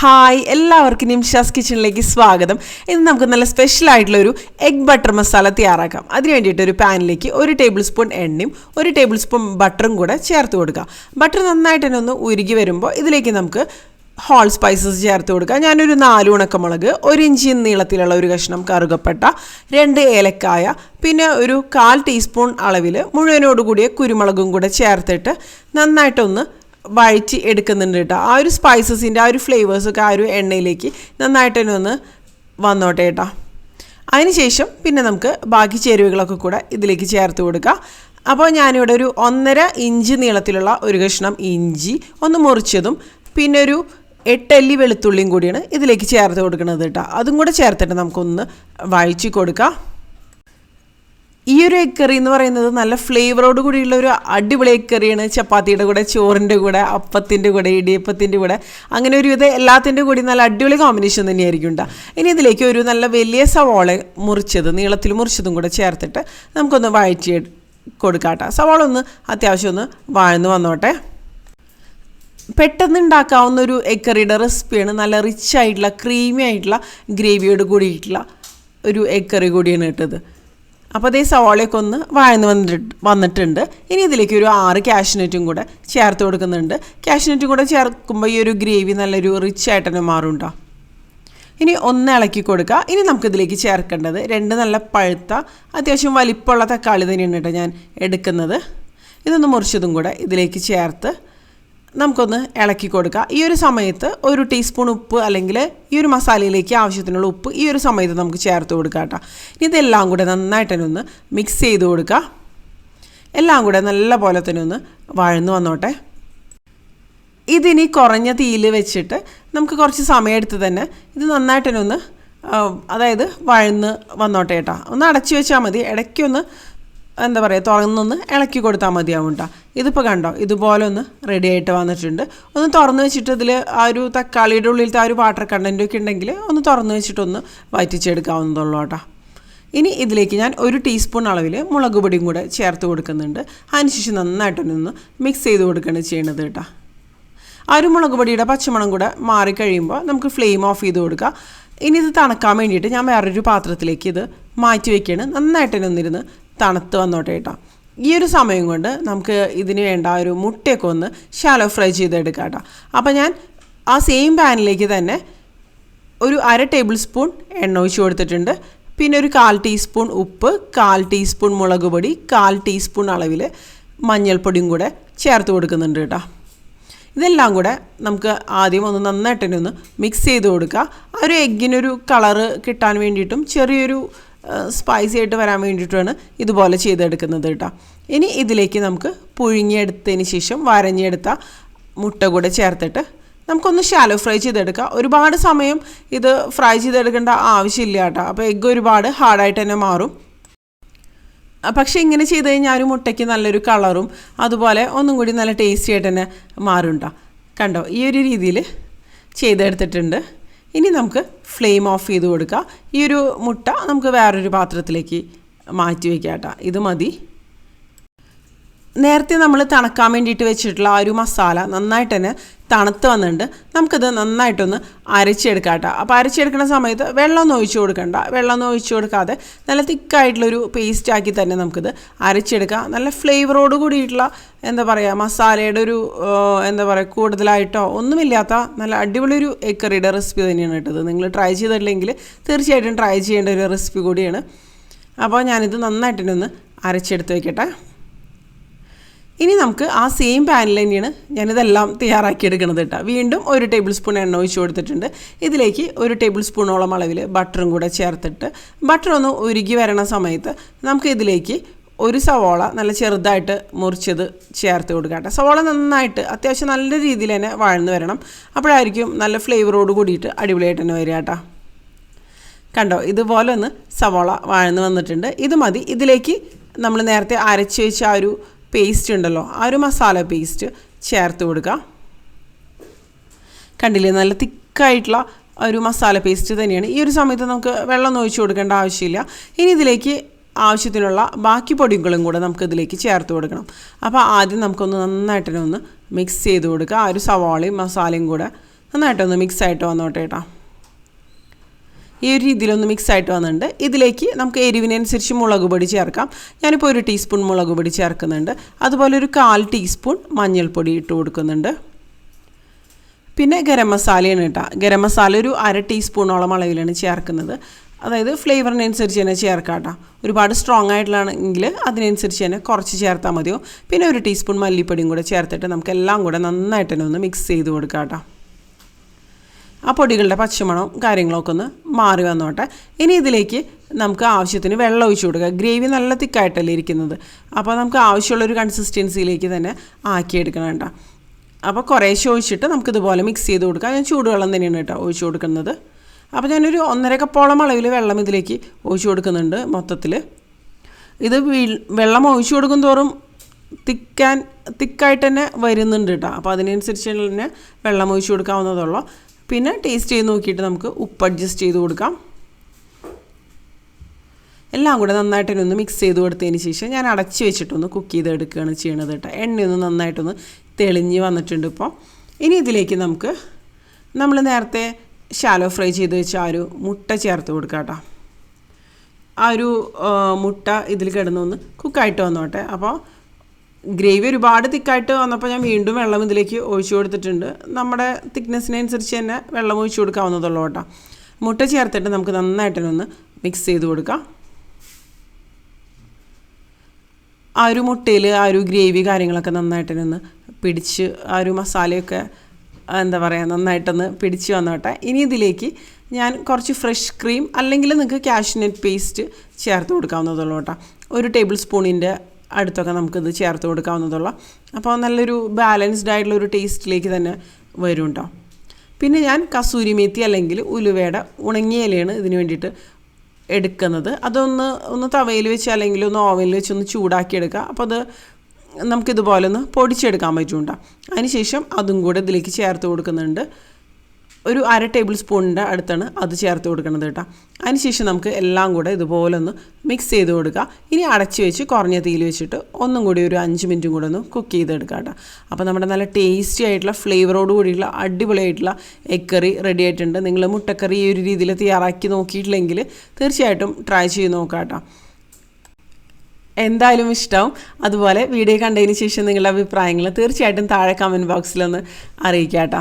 Hi എല്ലാവർക്കും നിംഷാസ് കിച്ചണിലേക്ക് സ്വാഗതം. ഇന്ന് നമുക്ക് നല്ല സ്പെഷ്യൽ ആയിട്ടുള്ള ഒരു എഗ് ബട്ടർ മസാല തയ്യാറാക്കാം. അതിന് വേണ്ടിയിട്ട് ഒരു പാനിലേക്ക് ഒരു ടേബിൾ സ്പൂൺ എണ്ണയും ഒരു ടേബിൾ സ്പൂൺ ബട്ടറും കൂടെ ചേർത്ത് കൊടുക്കുക ബട്ടർ നന്നായിട്ട് തന്നെ ഒന്ന് ഉരുകി വരുമ്പോൾ ഇതിലേക്ക് നമുക്ക് ഹോൾ സ്പൈസസ് ചേർത്ത് കൊടുക്കുക ഞാനൊരു നാല് ഉണക്കമുളക് ഒരു ഇഞ്ചി നീളത്തിലുള്ള ഒരു കഷ്ണം കറുകപ്പട്ട രണ്ട് ഏലക്കായ പിന്നെ ഒരു കാൽ ടീസ്പൂൺ അളവിൽ മുഴുവനോടുകൂടിയ കുരുമുളകും കൂടെ ചേർത്തിട്ട് നന്നായിട്ടൊന്ന് വഴറ്റി എടുക്കുന്നുണ്ട് കേട്ടോ. ആ ഒരു സ്പൈസസിന്റെ ആ ഒരു ഫ്ലേവേഴ്സൊക്കെ ആ ഒരു എണ്ണയിലേക്ക് നന്നായിട്ട് തന്നെ ഒന്ന് വന്നോട്ടെ കേട്ടോ. അതിനുശേഷം പിന്നെ നമുക്ക് ബാക്കി ചേരുവകളൊക്കെ കൂടെ ഇതിലേക്ക് ചേർത്ത് കൊടുക്കുക അപ്പോൾ ഞാനിവിടെ ഒരു ഒന്നര ഇഞ്ച് നീളത്തിലുള്ള ഒരു കഷ്ണം ഇഞ്ചി ഒന്ന് മുറിച്ചതും പിന്നെ ഒരു എട്ടല്ലി വെളുത്തുള്ളിയും കൂടിയാണ് ഇതിലേക്ക് ചേർത്ത് കൊടുക്കുന്നത് കേട്ടോ. അതും കൂടെ ചേർത്തിട്ട് നമുക്കൊന്ന് വഴിച്ചു കൊടുക്കാം. ഈ ഒരു എഗ് കറി എന്ന് പറയുന്നത് നല്ല ഫ്ലേവറോട് കൂടിയുള്ള ഒരു അടിപൊളി എഗ് കറിയാണ് ചപ്പാത്തിയുടെ കൂടെ ചോറിന്റെ കൂടെ അപ്പത്തിന്റെ കൂടെ ഇടിയപ്പത്തിന്റെ കൂടെ. അങ്ങനെ ഒരു ഇത് എല്ലാത്തിന്റെ കൂടി നല്ല അടിപൊളി കോമ്പിനേഷൻ തന്നെയായിരിക്കും ഉണ്ടാ ഇനി ഇതിലേക്ക് ഒരു നല്ല വലിയ സവാള മുറിച്ചത് നീളത്തിൽ മുറിച്ചതും കൂടെ ചേർത്തിട്ട് നമുക്കൊന്ന് വഴറ്റി കൊടുക്കാട്ടോ സവാള ഒന്ന് അത്യാവശ്യം ഒന്ന് വാഴ്ന്നു വന്നോട്ടെ. പെട്ടെന്ന് ഉണ്ടാക്കാവുന്ന ഒരു എഗ് കറിയുടെ റെസിപ്പിയാണ് നല്ല റിച്ച് ആയിട്ടുള്ള ക്രീമി ആയിട്ടുള്ള ഗ്രേവിയോട് കൂടിയിട്ടുള്ള ഒരു എഗ് കറി കൂടിയാണ് ഇട്ടത് അപ്പോൾ അതേ സവാളയൊക്കെ ഒന്ന് വഴന്ന് വന്നിട്ട് വന്നിട്ടുണ്ട്. ഇനി ഇതിലേക്ക് ഒരു ആറ് കാഷ്നറ്റും കൂടെ ചേർത്ത് കൊടുക്കുന്നുണ്ട്. കാഷ്നറ്റും കൂടെ ചേർക്കുമ്പോൾ ഈ ഒരു ഗ്രേവി നല്ലൊരു റിച്ച് ആയിട്ട് തന്നെ മാറുണ്ടോ ഇനി ഒന്ന് ഇളക്കി കൊടുക്കുക ഇനി നമുക്കിതിലേക്ക് ചേർക്കേണ്ടത് രണ്ട് നല്ല പഴുത്ത അത്യാവശ്യം വലിപ്പമുള്ള തക്കാളി തന്നെയാണ് കേട്ടോ ഞാൻ എടുക്കുന്നത്. ഇതൊന്ന് മുറിച്ചതും കൂടെ ഇതിലേക്ക് ചേർത്ത് നമുക്കൊന്ന് ഇളക്കി കൊടുക്കുക ഈ ഒരു സമയത്ത് ഒരു ടീസ്പൂൺ ഉപ്പ് അല്ലെങ്കിൽ ഈ ഒരു മസാലയിലേക്ക് ആവശ്യത്തിനുള്ള ഉപ്പ് ഈ ഒരു സമയത്ത് നമുക്ക് ചേർത്ത് കൊടുക്കുക കേട്ടോ. ഇതെല്ലാം കൂടെ നന്നായിട്ട് മിക്സ് ചെയ്ത് കൊടുക്കുക എല്ലാം കൂടെ നല്ല പോലെ തന്നെ ഒന്ന് വഴന്ന് വന്നോട്ടെ. ഇതിനി കുറഞ്ഞ തീയിൽ വെച്ചിട്ട് നമുക്ക് കുറച്ച് സമയമെടുത്ത് തന്നെ ഇത് നന്നായിട്ട് തന്നെ ഒന്ന് അതായത് വഴന്ന് വന്നോട്ടെ കേട്ടോ. ഒന്ന് അടച്ചു വെച്ചാൽ മതി. ഇടയ്ക്കൊന്ന് എന്താ പറയുക തുറന്നൊന്ന് ഇളക്കി കൊടുത്താൽ മതിയാവും കേട്ടോ. ഇതിപ്പോൾ കണ്ടോ ഇതുപോലെ ഒന്ന് റെഡി ആയിട്ട് വന്നിട്ടുണ്ട്. ഒന്ന് തുറന്ന് വെച്ചിട്ട് ഇതിൽ ആ ഒരു തക്കാളിയുടെ ഉള്ളിലത്തെ ആ ഒരു വാട്ടർ കണ്ടന്റ് ഒക്കെ ഉണ്ടെങ്കിൽ ഒന്ന് തുറന്ന് വെച്ചിട്ടൊന്ന് വറ്റിച്ചെടുക്കാവുന്നതുള്ളൂ കേട്ടോ. ഇനി ഇതിലേക്ക് ഞാൻ ഒരു ടീസ്പൂൺ അളവിൽ മുളക് പൊടിയും കൂടെ ചേർത്ത് കൊടുക്കുന്നുണ്ട്. അതിനുശേഷം നന്നായിട്ടൊന്ന് മിക്സ് ചെയ്ത് കൊടുക്കുകയാണ് ചെയ്യണത് കേട്ടോ. ആ ഒരു മുളക് പൊടിയുടെ പച്ചമണം കൂടെ മാറിക്കഴിയുമ്പോൾ നമുക്ക് ഫ്ലെയിം ഓഫ് ചെയ്ത് കൊടുക്കുക ഇനി ഇത് തണക്കാൻ വേണ്ടിയിട്ട് ഞാൻ വേറൊരു പാത്രത്തിലേക്ക് ഇത് മാറ്റി വയ്ക്കുകയാണ് നന്നായിട്ട് തന്നെ ഒന്നിരുന്ന് തണുത്ത് വന്നോട്ടെ കേട്ടോ. ഈ ഒരു സമയം കൊണ്ട് നമുക്ക് ഇതിന് വേണ്ട ഒരു മുട്ടയൊക്കെ ഒന്ന് ഷാലോ ഫ്രൈ ചെയ്തെടുക്കാം കേട്ടോ. അപ്പോൾ ഞാൻ ആ സെയിം പാനിലേക്ക് തന്നെ ഒരു അര ടേബിൾ സ്പൂൺ എണ്ണ ഒഴിച്ച് കൊടുത്തിട്ടുണ്ട്. പിന്നെ ഒരു കാൽ ടീസ്പൂൺ ഉപ്പ് കാൽ ടീസ്പൂൺ മുളക് പൊടി കാൽ ടീസ്പൂൺ അളവിൽ മഞ്ഞൾപ്പൊടിയും കൂടെ ചേർത്ത് കൊടുക്കുന്നുണ്ട് കേട്ടോ. ഇതെല്ലാം കൂടെ നമുക്ക് ആദ്യം ഒന്ന് നന്നായിട്ട് തന്നെ ഒന്ന് മിക്സ് ചെയ്ത് കൊടുക്കുക ആ ഒരു എഗ്ഗിനൊരു കളറ് കിട്ടാൻ വേണ്ടിയിട്ടും ചെറിയൊരു സ്പൈസി ആയിട്ട് വരാൻ വേണ്ടിയിട്ടാണ് ഇതുപോലെ ചെയ്തെടുക്കുന്നത് കേട്ടോ. ഇനി ഇതിലേക്ക് നമുക്ക് പുഴുങ്ങിയെടുത്തതിന് ശേഷം വരഞ്ഞെടുത്ത മുട്ട കൂടെ ചേർത്തിട്ട് നമുക്കൊന്ന് ഷാലോ ഫ്രൈ ചെയ്തെടുക്കാം. ഒരുപാട് സമയം ഇത് ഫ്രൈ ചെയ്തെടുക്കേണ്ട ആവശ്യമില്ല കേട്ടോ. അപ്പോൾ എഗ്ഗ് ഒരുപാട് ഹാർഡായിട്ട് തന്നെ മാറും. പക്ഷേ ഇങ്ങനെ ചെയ്ത് കഴിഞ്ഞാൽ ഒരു മുട്ടയ്ക്ക് നല്ലൊരു കളറും അതുപോലെ ഒന്നും കൂടി നല്ല ടേസ്റ്റി ആയിട്ട് തന്നെ മാറുണ്ടോ കണ്ടോ? ഈ ഒരു രീതിയിൽ ചെയ്തെടുത്തിട്ടുണ്ട്. ഇനി നമുക്ക് ഫ്ലെയിം ഓഫ് ചെയ്ത് കൊടുക്കുക ഈ ഒരു മുട്ട നമുക്ക് വേറൊരു പാത്രത്തിലേക്ക് മാറ്റി വയ്ക്കാം കേട്ടോ. ഇത് മതി. നേരത്തെ നമ്മൾ തണക്കാൻ വേണ്ടിയിട്ട് വെച്ചിട്ടുള്ള ആ ഒരു മസാല നന്നായിട്ട് തന്നെ തണുത്ത് വന്നിട്ടുണ്ട്. നമുക്കിത് നന്നായിട്ടൊന്ന് അരച്ചെടുക്കാം കേട്ടോ. അപ്പോൾ അരച്ചെടുക്കുന്ന സമയത്ത് വെള്ളമൊന്നും ഒഴിച്ചു കൊടുക്കണ്ട. വെള്ളമൊന്നും ഒഴിച്ചു കൊടുക്കാതെ നല്ല തിക്കായിട്ടുള്ളൊരു പേസ്റ്റ് ആക്കി തന്നെ നമുക്കിത് അരച്ചെടുക്കാം. നല്ല ഫ്ലേവറോട് കൂടിയിട്ടുള്ള എന്താ പറയുക മസാലയുടെ ഒരു എന്താ പറയുക കൂടുതലായിട്ടോ ഒന്നുമില്ലാത്ത നല്ല അടിപൊളി ഒരു എഗ് കറിയുടെ റെസിപ്പി തന്നെയാണ് കേട്ടത് നിങ്ങൾ ട്രൈ ചെയ്തിട്ടില്ലെങ്കിൽ തീർച്ചയായിട്ടും ട്രൈ ചെയ്യേണ്ട ഒരു റെസിപ്പി കൂടിയാണ്. അപ്പോൾ ഞാനിത് നന്നായിട്ടൊന്ന് അരച്ചെടുത്ത് വയ്ക്കട്ടെ ഇനി നമുക്ക് ആ സെയിം പാനിൽ തന്നെയാണ് ഞാനിതെല്ലാം തയ്യാറാക്കിയെടുക്കുന്നത് കേട്ടോ വീണ്ടും ഒരു ടേബിൾ സ്പൂൺ എണ്ണ ഒഴിച്ച് കൊടുത്തിട്ടുണ്ട്. ഇതിലേക്ക് ഒരു ടേബിൾ സ്പൂണോളം അളവിൽ ബട്ടറും കൂടെ ചേർത്തിട്ട് ബട്ടർ ഒന്ന് ഉരുകി വരണ സമയത്ത് നമുക്ക് ഇതിലേക്ക് ഒരു സവോള നല്ല ചെറുതായിട്ട് മുറിച്ചത് ചേർത്ത് കൊടുക്കുക കേട്ടോ സവോള നന്നായിട്ട് അത്യാവശ്യം നല്ല രീതിയിൽ തന്നെ വാഴ്ന്നു വരണം. അപ്പോഴായിരിക്കും നല്ല ഫ്ലേവറോട് കൂടിയിട്ട് അടിപൊളിയായിട്ട് തന്നെ വരിക കേട്ടോ കണ്ടോ? ഇതുപോലെ ഒന്ന് സവോള വാഴ്ന്നു വന്നിട്ടുണ്ട്. ഇത് മതി. ഇതിലേക്ക് നമ്മൾ നേരത്തെ അരച്ച് വെച്ച ആ ഒരു പേസ്റ്റ് ഉണ്ടല്ലോ ആ ഒരു മസാല പേസ്റ്റ് ചേർത്ത് കൊടുക്കുക കണ്ടില്ലേ നല്ല തിക്കായിട്ടുള്ള ഒരു മസാല പേസ്റ്റ് തന്നെയാണ്. ഈ ഒരു സമയത്ത് നമുക്ക് വെള്ളം ഒഴിച്ച് കൊടുക്കേണ്ട ആവശ്യമില്ല. ഇനി ഇതിലേക്ക് ആവശ്യത്തിനുള്ള ബാക്കി പൊടികളും കൂടെ നമുക്ക് ഇതിലേക്ക് ചേർത്ത് കൊടുക്കണം. അപ്പോൾ ആദ്യം നമുക്കൊന്ന് നന്നായിട്ടൊന്ന് മിക്സ് ചെയ്ത് കൊടുക്കുക ആ ഒരു സവാളയും മസാലയും കൂടെ നന്നായിട്ടൊന്ന് മിക്സ് ആയിട്ട് വന്നോട്ടെ കേട്ടോ ഈ ഒരു രീതിയിലൊന്ന് മിക്സ് ആയിട്ട് വന്നിട്ടുണ്ട്. ഇതിലേക്ക് നമുക്ക് എരിവിനനുസരിച്ച് മുളക് പൊടി ചേർക്കാം. ഞാനിപ്പോൾ ഒരു ടീസ്പൂൺ മുളക് പൊടി ചേർക്കുന്നുണ്ട്. അതുപോലെ ഒരു കാൽ ടീസ്പൂൺ മഞ്ഞൾപ്പൊടി ഇട്ട് കൊടുക്കുന്നുണ്ട്. പിന്നെ ഗരം മസാലയാണ് കേട്ടോ. ഗരം മസാല ഒരു അര ടീസ്പൂണോളം അളവിലാണ് ചേർക്കുന്നത്. അതായത് ഫ്ലേവറിനനുസരിച്ച് തന്നെ ചേർക്കാം കേട്ടോ. ഒരുപാട് സ്ട്രോങ് ആയിട്ടുള്ളതാണെങ്കിൽ അതിനനുസരിച്ച് തന്നെ കുറച്ച് ചേർത്താൽ മതിയോ. പിന്നെ ഒരു ടീസ്പൂൺ മല്ലിപ്പൊടിയും കൂടെ ചേർത്തിട്ട് നമുക്ക് എല്ലാം കൂടെ നന്നായിട്ട് തന്നെ ഒന്ന് മിക്സ് ചെയ്ത് കൊടുക്കാം കേട്ടോ. ആ പൊടികളുടെ പച്ചമണവും കാര്യങ്ങളൊക്കെ ഒന്ന് മാറി വന്നോട്ടെ. ഇനി ഇതിലേക്ക് നമുക്ക് ആവശ്യത്തിന് വെള്ളം ഒഴിച്ചു കൊടുക്കുക. ഗ്രേവി നല്ല തിക്കായിട്ടല്ലേ ഇരിക്കുന്നത്. അപ്പോൾ നമുക്ക് ആവശ്യമുള്ളൊരു കൺസിസ്റ്റൻസിയിലേക്ക് തന്നെ ആക്കിയെടുക്കണം കേട്ടോ. അപ്പോൾ കുറേശ്ശെ ഒഴിച്ചിട്ട് നമുക്കിതുപോലെ മിക്സ് ചെയ്ത് കൊടുക്കാം. ഞാൻ ചൂടുവെള്ളം തന്നെയാണ് കേട്ടോ ഒഴിച്ചു കൊടുക്കുന്നത്. അപ്പോൾ ഞാനൊരു ഒന്നര കപ്പോളം അളവിൽ വെള്ളം ഇതിലേക്ക് ഒഴിച്ചു കൊടുക്കുന്നുണ്ട് മൊത്തത്തിൽ. ഇത് വെള്ളം ഒഴിച്ചു കൊടുക്കും തോറും തിക്കാൻ തിക്കായിട്ട് തന്നെ വരുന്നുണ്ട് കേട്ടോ. അപ്പോൾ അതിനനുസരിച്ച് തന്നെ വെള്ളം ഒഴിച്ചു കൊടുക്കാവുന്നതുള്ളൂ പിന്നെ ടേസ്റ്റ് ചെയ്ത് നോക്കിയിട്ട് നമുക്ക് ഉപ്പ് അഡ്ജസ്റ്റ് ചെയ്ത് കൊടുക്കാം. എല്ലാം കൂടെ നന്നായിട്ട് ഒന്ന് മിക്സ് ചെയ്ത് കൊടുത്തതിന് ശേഷം ഞാൻ അടച്ച് വെച്ചിട്ടൊന്ന് കുക്ക് ചെയ്ത് എടുക്കുകയാണ് ചെയ്യണത് കേട്ടോ. എണ്ണയൊന്ന് നന്നായിട്ടൊന്ന് തെളിഞ്ഞ് വന്നിട്ടുണ്ട് ഇപ്പോൾ ഇനി ഇതിലേക്ക് നമുക്ക് നമ്മൾ നേരത്തെ ഷാലോ ഫ്രൈ ചെയ്ത് വെച്ച ആ ഒരു മുട്ട ചേർത്ത് കൊടുക്കാം കേട്ടോ. ആ ഒരു മുട്ട ഇതിൽ കിടന്നൊന്ന് കുക്കായിട്ട് വന്നോട്ടെ. അപ്പോൾ ഗ്രേവി ഒരുപാട് തിക്കായിട്ട് വന്നപ്പോൾ ഞാൻ വീണ്ടും വെള്ളം ഇതിലേക്ക് ഒഴിച്ചു കൊടുത്തിട്ടുണ്ട്. നമ്മുടെ തിക്നെസ്സിനനുസരിച്ച് തന്നെ വെള്ളം ഒഴിച്ചു കൊടുക്കാവുന്നതുള്ളൂ കേട്ടോ. മുട്ട ചേർത്തിട്ട് നമുക്ക് നന്നായിട്ടൊന്ന് മിക്സ് ചെയ്ത് കൊടുക്കാം. ആ ഒരു മുട്ടയിൽ ആ ഒരു ഗ്രേവി കാര്യങ്ങളൊക്കെ നന്നായിട്ടൊന്ന് പിടിച്ച് ആ ഒരു മസാലയൊക്കെ എന്താ പറയുക നന്നായിട്ടൊന്ന് പിടിച്ച് വന്നോട്ടെ. ഇനി ഇതിലേക്ക് ഞാൻ കുറച്ച് ഫ്രഷ് ക്രീം അല്ലെങ്കിൽ നിങ്ങൾക്ക് കാഷ്നട്ട് പേസ്റ്റ് ചേർത്ത് കൊടുക്കാവുന്നതുള്ളൂ കേട്ടോ. ഒരു ടേബിൾ സ്പൂണിന്റെ അടുത്തൊക്കെ നമുക്കിത് ചേർത്ത് കൊടുക്കാവുന്നതുള്ള. അപ്പോൾ നല്ലൊരു ബാലൻസ്ഡ് ആയിട്ടുള്ള ഒരു ടേസ്റ്റിലേക്ക് തന്നെ വരും കേട്ടോ പിന്നെ ഞാൻ കസൂരി മേത്തി അല്ലെങ്കിൽ ഉലുവയുടെ ഉണങ്ങിയ ഇലയാണ് ഇതിന് വേണ്ടിയിട്ട് എടുക്കുന്നത്. അതൊന്ന് ഒന്ന് തവയിൽ വെച്ച് അല്ലെങ്കിൽ ഒന്ന് ഓവനിൽ വെച്ച് ഒന്ന് ചൂടാക്കി എടുക്കുക. അപ്പോൾ അത് നമുക്കിതുപോലെ ഒന്ന് പൊടിച്ചെടുക്കാൻ പറ്റും അതിനുശേഷം അതും കൂടെ ഇതിലേക്ക് ചേർത്ത് കൊടുക്കുന്നുണ്ട്. ഒരു അര ടേബിൾ സ്പൂണിന്റെ അടുത്താണ് അത് ചേർത്ത് കൊടുക്കുന്നത് കേട്ടോ. അതിനുശേഷം നമുക്ക് എല്ലാം കൂടെ ഇതുപോലെ ഒന്ന് മിക്സ് ചെയ്ത് കൊടുക്കുക ഇനി അടച്ച് വെച്ച് കുറഞ്ഞ തീയിൽ വെച്ചിട്ട് ഒന്നും കൂടി ഒരു അഞ്ച് മിനിറ്റും കൂടെ ഒന്ന് കുക്ക് ചെയ്തെടുക്കുക കേട്ടോ. അപ്പോൾ നമ്മുടെ നല്ല ടേസ്റ്റി ആയിട്ടുള്ള ഫ്ലേവറോട് കൂടിയുള്ള അടിപൊളിയായിട്ടുള്ള എഗ് കറി റെഡി ആയിട്ടുണ്ട്. നിങ്ങൾ മുട്ടക്കറി ഈ ഒരു രീതിയിൽ തയ്യാറാക്കി നോക്കിയിട്ടില്ലെങ്കിൽ തീർച്ചയായിട്ടും ട്രൈ ചെയ്ത് നോക്കാം കേട്ടോ. എന്തായാലും ഇഷ്ടമാവും അതുപോലെ വീഡിയോ കണ്ടതിന് ശേഷം നിങ്ങളുടെ അഭിപ്രായങ്ങൾ തീർച്ചയായിട്ടും താഴെ കമന്റ് ബോക്സിലൊന്ന് അറിയിക്കാം കേട്ടോ.